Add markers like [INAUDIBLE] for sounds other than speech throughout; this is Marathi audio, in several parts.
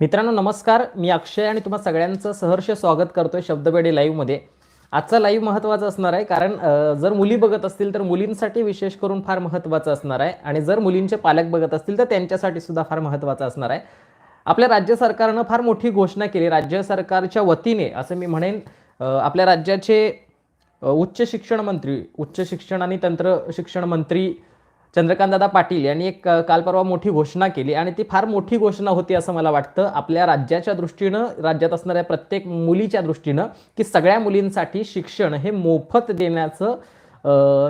मित्रांनो नमस्कार. मी अक्षय आणि तुम्हा सगळ्यांचं सहर्ष स्वागत करतोय शब्दपेढी लाईव्हमध्ये आजचा लाईव्ह महत्त्वाचा असणार आहे कारण जर मुली बघत असतील तर मुलींसाठी विशेष करून फार महत्त्वाचं असणार आहे. आणि जर मुलींचे पालक बघत असतील तर त्यांच्यासाठी सुद्धा फार महत्त्वाचं असणार आहे. आपल्या राज्य सरकारनं फार मोठी घोषणा केली. राज्य सरकारच्या वतीने असं मी म्हणेन आपल्या राज्याचे उच्च शिक्षण मंत्री उच्च शिक्षण आणि तंत्र शिक्षण मंत्री चंद्रकांतदादा पाटील यांनी एक कालपरवा काल परवा मोठी घोषणा केली आणि ती फार मोठी घोषणा होती असं मला वाटतं. आपल्या राज्याच्या दृष्टीनं राज्यात असणाऱ्या प्रत्येक मुलीच्या दृष्टीनं की सगळ्या मुलींसाठी शिक्षण हे मोफत देण्याचं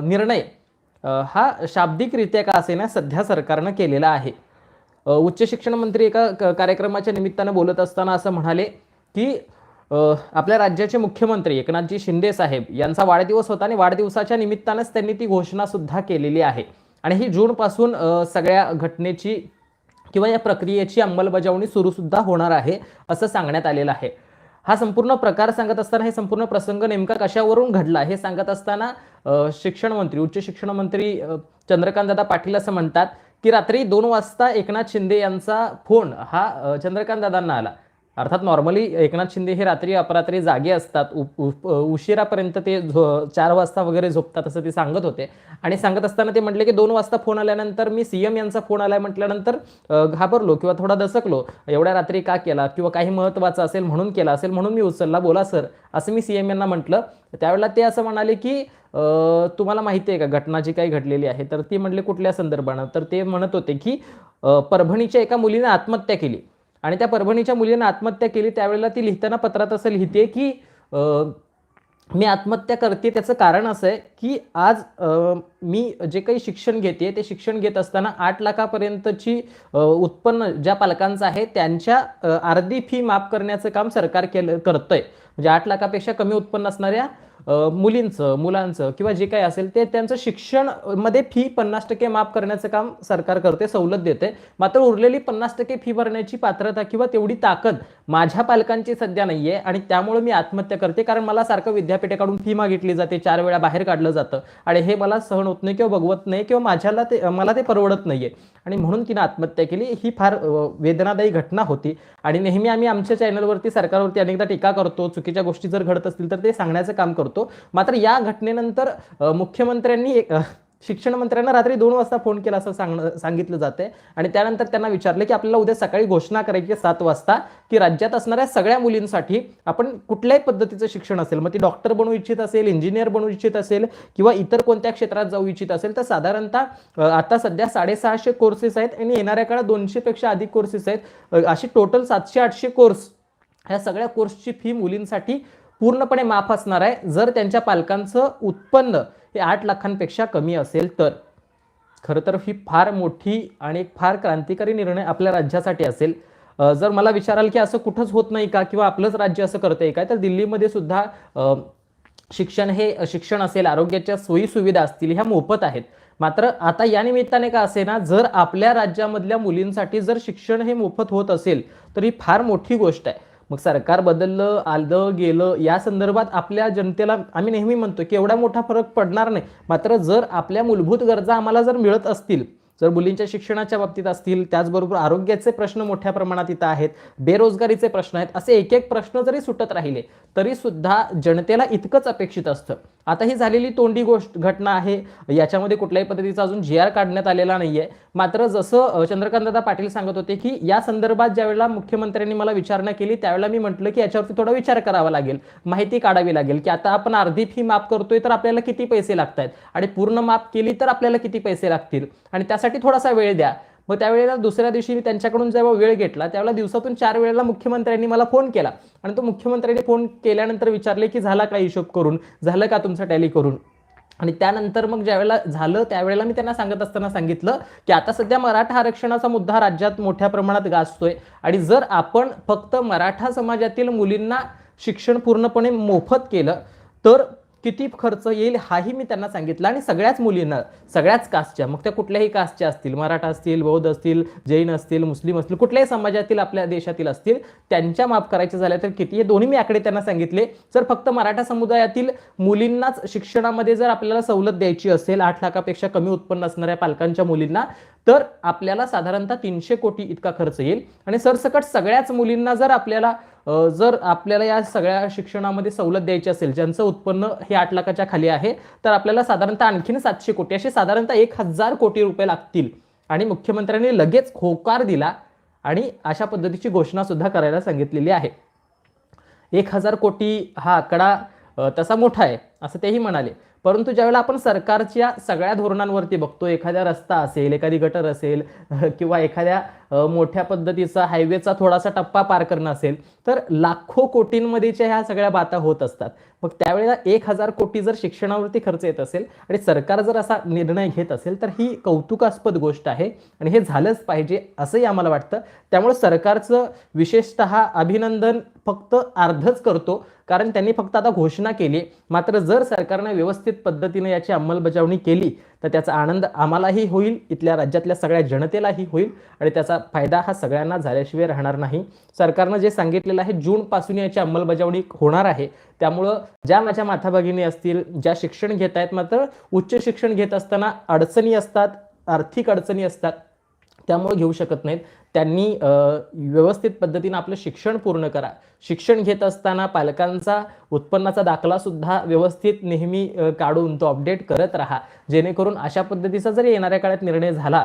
निर्णय हा शाब्दिकरित्या का असेना सध्या सरकारनं केलेला आहे. उच्च शिक्षण मंत्री एका क- कार्यक्रमाच्या निमित्तानं बोलत असताना असं म्हणाले की आपल्या राज्याचे मुख्यमंत्री एकनाथजी शिंदे साहेब यांचा वाढदिवस होता आणि वाढदिवसाच्या निमित्तानंच त्यांनी ती घोषणा सुद्धा केलेली आहे. आणि ही जूनपासून सगळ्या घटनेची किंवा या प्रक्रियेची अंमलबजावणी सुरूसुद्धा होणार आहे असं सांगण्यात आलेलं आहे. हा संपूर्ण प्रकार सांगत असताना हे संपूर्ण प्रसंग नेमका कशावरून घडला हे सांगत असताना शिक्षण मंत्री उच्च शिक्षण मंत्री अ, चंद्रकांतदादा पाटील असं म्हणतात की रात्री दोन वाजता एकनाथ शिंदे यांचा फोन हा चंद्रकांत चंद्रकांतदादांना आला. अर्थात नॉर्मली एकनाथ शिंदे हे रात्री अपरात्री जागे असतात. उशिरापर्यंत ते झो चार वाजता वगैरे झोपतात असं ते सांगत होते. आणि सांगत असताना ते म्हटले की दोन वाजता फोन आल्यानंतर मी सीएम यांचा फोन आलाय म्हटल्यानंतर घाबरलो किंवा थोडा दसकलो. एवढ्या रात्री का केला किंवा काही महत्त्वाचं असेल म्हणून केला असेल म्हणून मी उचलला बोला सर असं मी सीएम यांना म्हटलं. त्यावेळेला ते असं म्हणाले की तुम्हाला माहिती आहे का घटना जी काही घडलेली आहे? तर ती म्हटले कुठल्या संदर्भानं? तर ते म्हणत होते की परभणीच्या एका मुलीने आत्महत्या केली. आणि त्या परभणीच्या मुलीने आत्महत्या केली त्यावेळेला ती लिहिताना पत्रात असं लिहिते की मी आत्महत्या करते त्याचं कारण असं आहे की आज मी जे काही शिक्षण घेते ते शिक्षण घेत असताना आठ लाखापर्यंतची उत्पन्न ज्या पालकांचं आहे त्यांच्या अर्धी फी माफ करण्याचं काम सरकार केलं करतंय. म्हणजे आठ लाखापेक्षा कमी उत्पन्न असणाऱ्या मुलींचं मुलांचं किंवा जे काही असेल ते त्यांचं शिक्षणमध्ये फी पन्नास टक्के माफ करण्याचं काम सरकार करते सवलत देते. मात्र उरलेली पन्नास टक्के फी भरण्याची पात्रता किंवा तेवढी ताकद माझ्या पालकांची सध्या नाहीये आणि त्यामुळे मी आत्महत्या करते कारण मला सारखं विद्यापीठाकडून फी मागितली जाते चार वेळा बाहेर काढलं जातं. आणि हे मला सहन होत नाही किंवा बघवत नाही किंवा माझ्याला ते मला ते परवडत नाहीये. आणि म्हणून तिने आत्महत्या केली. ही फार वेदनादायी घटना होती. आणि नेहमी आम्ही आमच्या चॅनलवरती सरकारवरती अनेकदा टीका करतो. चुकीच्या गोष्टी जर घडत असतील तर ते सांगण्याचं काम करतो. मात्र या घटनेनंतर मुख्यमंत्र्यांनी एक, शिक्षण मंत्र्यांना रात्री दोन वाजता फोन केला असं सांग सांगितलं जाते आणि त्यानंतर त्यांना विचारलं की आपल्याला उद्या सकाळी घोषणा करायची आहे सात वाजता की राज्यात असणाऱ्या सगळ्या मुलींसाठी आपण कुठल्याही पद्धतीचं शिक्षण असेल मग ती डॉक्टर बनू इच्छित असेल इंजिनियर बनू इच्छित असेल किंवा इतर कोणत्या क्षेत्रात जाऊ इच्छित असेल तर साधारणतः आता सध्या साडेसहाशे कोर्सेस आहेत आणि येणाऱ्या काळात दोनशेपेक्षा अधिक कोर्सेस आहेत. अशी टोटल सातशे आठशे कोर्स ह्या सगळ्या कोर्सची फी मुलींसाठी पूर्णपणे माफ असणार आहे. जर त्यांच्या पालकांचं उत्पन्न हे आठ लाखांपेक्षा कमी असेल तर. खरं तर ही फार मोठी आणि एक फार क्रांतिकारी निर्णय आपल्या राज्यासाठी असेल. जर मला विचाराल की असं कुठंच होत नाही का किंवा आपलंच राज्य असं करतंय काय तर दिल्लीमध्ये सुद्धा शिक्षण हे शिक्षण असेल आरोग्याच्या सोयी सुविधा असतील ह्या मोफत आहेत. मात्र आता या निमित्ताने का असे ना जर आपल्या राज्यामधल्या मुलींसाठी जर शिक्षण हे मोफत होत असेल तर ही फार मोठी गोष्ट आहे. मग सरकार बदललं आलं गेलं या संदर्भात आपल्या जनतेला आम्ही नेहमी म्हणतो की एवढा मोठा फरक पडणार नाही. मात्र जर आपल्या मूलभूत गरजा आम्हाला जर मिळत असतील जर मुलींच्या शिक्षणाच्या बाबतीत असतील त्याचबरोबर आरोग्याचे प्रश्न मोठ्या प्रमाणात इथं आहेत बेरोजगारीचे प्रश्न आहेत असे एक एक प्रश्न जरी सुटत राहिले तरी सुद्धा जनतेला इतकंच अपेक्षित असतं. आता ही झालेली तोंडी गोष्ट घटना आहे याच्यामध्ये कुठल्याही पद्धतीचा अजून जी आर काढण्यात आलेला नाहीये. मात्र जसं अ, चंद्रकांतदादा पाटील सांगत होते की या संदर्भात ज्यावेळेला मुख्यमंत्र्यांनी मला विचारणा केली त्यावेळेला मी म्हटलं की याच्यावरती थोडा विचार करावा लागेल. माहिती काढावी लागेल की आता आपण अर्धी फी माफ करतोय तर आपल्याला किती पैसे लागतात आणि पूर्ण माफ केली तर आपल्याला किती पैसे लागतील? आणि त्यासाठी थोडासा वेळ द्या. मग त्यावेळेला दुसऱ्या दिवशी मी त्यांच्याकडून जेव्हा वेळ घेतला त्यावेळेला दिवसातून चार वेळेला मुख्यमंत्र्यांनी मला फोन केला. आणि तो मुख्यमंत्र्यांनी फोन केल्यानंतर विचारले की झाला का हिशोब करून? झालं का तुमचं टॅली करून? आणि त्यानंतर मग ज्यावेळेला झालं त्यावेळेला मी त्यांना सांगत असताना सांगितलं की आता सध्या मराठा आरक्षणाचा मुद्दा राज्यात मोठ्या प्रमाणात गाजतोय. आणि जर आपण फक्त मराठा समाजातील मुलींना शिक्षण पूर्णपणे मोफत केलं तर किती खर्च येईल हाही मी त्यांना सांगितलं आणि सगळ्याच मुलींना सगळ्याच कास्टच्या मग त्या कुठल्याही कास्टच्या असतील मराठा असतील बौद्ध असतील जैन असतील मुस्लिम असतील कुठल्याही समाजातील आपल्या देशातील असतील त्यांच्या माफ करायचे झाल्या तर किती हे दोन्ही मी आकडे त्यांना सांगितले. जर फक्त मराठा समुदायातील मुलींनाच शिक्षणामध्ये जर आपल्याला सवलत द्यायची असेल आठ लाखापेक्षा कमी उत्पन्न असणाऱ्या पालकांच्या मुलींना तर आपल्याला साधारणतः तीनशे कोटी इतका खर्च येईल. आणि सरसकट सगळ्याच मुलींना जर आपल्याला जर आपल्याला या सगळ्या शिक्षणामध्ये सवलत द्यायची असेल ज्यांचं उत्पन्न हे आठ लाखाच्या खाली आहे तर आपल्याला साधारणतः आणखीन सातशे कोटी असे साधारणतः एक हजार कोटी रुपये लागतील. आणि मुख्यमंत्र्यांनी लगेच होकार दिला आणि अशा पद्धतीची घोषणा सुद्धा करायला सांगितलेली आहे. एक हजार कोटी हा आकडा तसा मोठा आहे असं तेही म्हणाले. परंतु ज्यावेळेला आपण सरकारच्या सगळ्या धोरणांवरती बघतो एखाद्या रस्ता असेल एखादी गटर असेल [LAUGHS] किंवा एखाद्या मोठ्या पद्धतीचा हायवेचा थोडासा टप्पा पार करणं असेल तर लाखो कोटींमध्येच्या ह्या सगळ्या बाता होत असतात. मग त्यावेळेला एक हजार कोटी जर शिक्षणावरती खर्च येत असेल आणि सरकार जर असा निर्णय घेत असेल तर ही कौतुकास्पद गोष्ट आहे आणि हे झालंच पाहिजे असंही आम्हाला वाटतं. त्यामुळे सरकारचं विशेषतः अभिनंदन फक्त अर्धच करतो कारण त्यांनी फक्त आता घोषणा केली मात्र जर सरकारने व्यवस्थित पद्धतीने याची अंमलबजावणी केली तर त्याचा आनंद आम्हालाही होईल इथल्या राज्यातल्या सगळ्या जनतेलाही होईल आणि त्याचा फायदा हा सगळ्यांना झाल्याशिवाय राहणार नाही. सरकारनं जे सांगितलेलं आहे जूनपासून याची अंमलबजावणी होणार आहे. त्यामुळं ज्या माझ्या माथाभगिनी असतील ज्या शिक्षण घेत आहेत मात्र उच्च शिक्षण घेत असताना अडचणी असतात आर्थिक अडचणी असतात त्यामुळे घेऊ शकत नाहीत. त्यांनी व्यवस्थित पद्धतीनं आपलं शिक्षण पूर्ण करा. शिक्षण घेत असताना पालकांचा उत्पन्नाचा दाखला सुद्धा व्यवस्थित नेहमी काढून तो अपडेट करत राहा. जेणेकरून अशा पद्धतीचा जरी येणाऱ्या काळात निर्णय झाला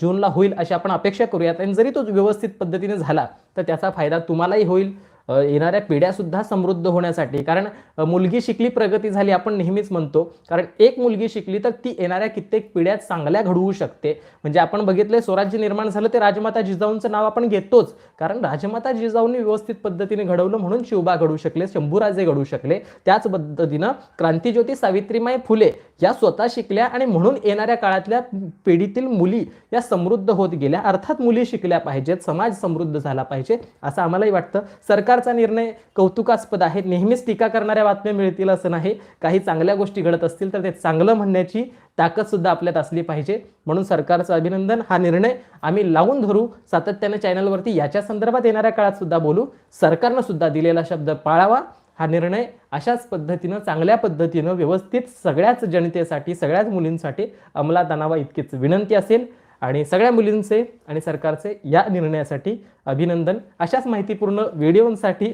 जूनला होईल अशी आपण अपेक्षा करूयात. आणि जरी तो व्यवस्थित पद्धतीने झाला तर त्याचा फायदा तुम्हालाही होईल. येणाऱ्या पिढ्या सुद्धा समृद्ध होण्यासाठी. कारण मुलगी शिकली प्रगती झाली आपण नेहमीच म्हणतो. कारण एक मुलगी शिकली तर ती येणाऱ्या कित्येक पिढ्यात चांगल्या घडवू शकते. म्हणजे आपण बघितलंय स्वराज्य निर्माण झालं ते राजमाता जिजाऊंचं नाव आपण घेतोच. कारण राजमाता जिजाऊंनी व्यवस्थित पद्धतीने घडवलं म्हणून शिवबा घडू शकले शंभूराजे घडू शकले. त्याच पद्धतीनं क्रांतीज्योती सावित्रीमाई फुले या स्वतः शिकल्या आणि म्हणून येणाऱ्या काळातल्या पिढीतील मुली या समृद्ध होत गेल्या. अर्थात मुली शिकल्या पाहिजेत समाज समृद्ध झाला पाहिजे असं आम्हालाही वाटतं. सरकार सरकारचा निर्णय कौतुकास्पद आहे. नेहमीच टीका करणाऱ्या बातम्या मिळतील असं नाही. काही चांगल्या गोष्टी घडत असतील तर ते चांगलं म्हणण्याची ताकद सुद्धा आपल्यात असली पाहिजे. म्हणून सरकारचं अभिनंदन. हा निर्णय आम्ही लावून धरू. सातत्याने चॅनलवरती याच्या संदर्भात येणाऱ्या काळात सुद्धा बोलू. सरकारनं सुद्धा दिलेला शब्द पाळावा. हा निर्णय अशाच पद्धतीनं चांगल्या पद्धतीनं व्यवस्थित सगळ्याच जनतेसाठी सगळ्याच मुलींसाठी अंमलात आणावा इतकीच विनंती असेल. आणि सगळ्या मुलींचे आणि सरकारचे या निर्णयासाठी अभिनंदन. अशाच माहितीपूर्ण व्हिडिओंसाठी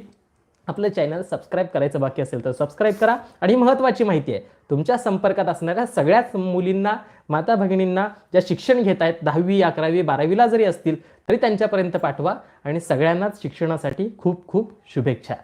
आपलं चॅनल सबस्क्राईब करायचं बाकी असेल तर सबस्क्राईब करा. आणि महत्त्वाची माहिती आहे तुमच्या संपर्कात असणाऱ्या सगळ्याच मुलींना माता भगिनींना ज्या शिक्षण घेत आहेत दहावी अकरावी बारावीला जरी असतील तरी त्यांच्यापर्यंत पाठवा. आणि सगळ्यांनाच शिक्षणासाठी खूप खूप शुभेच्छा.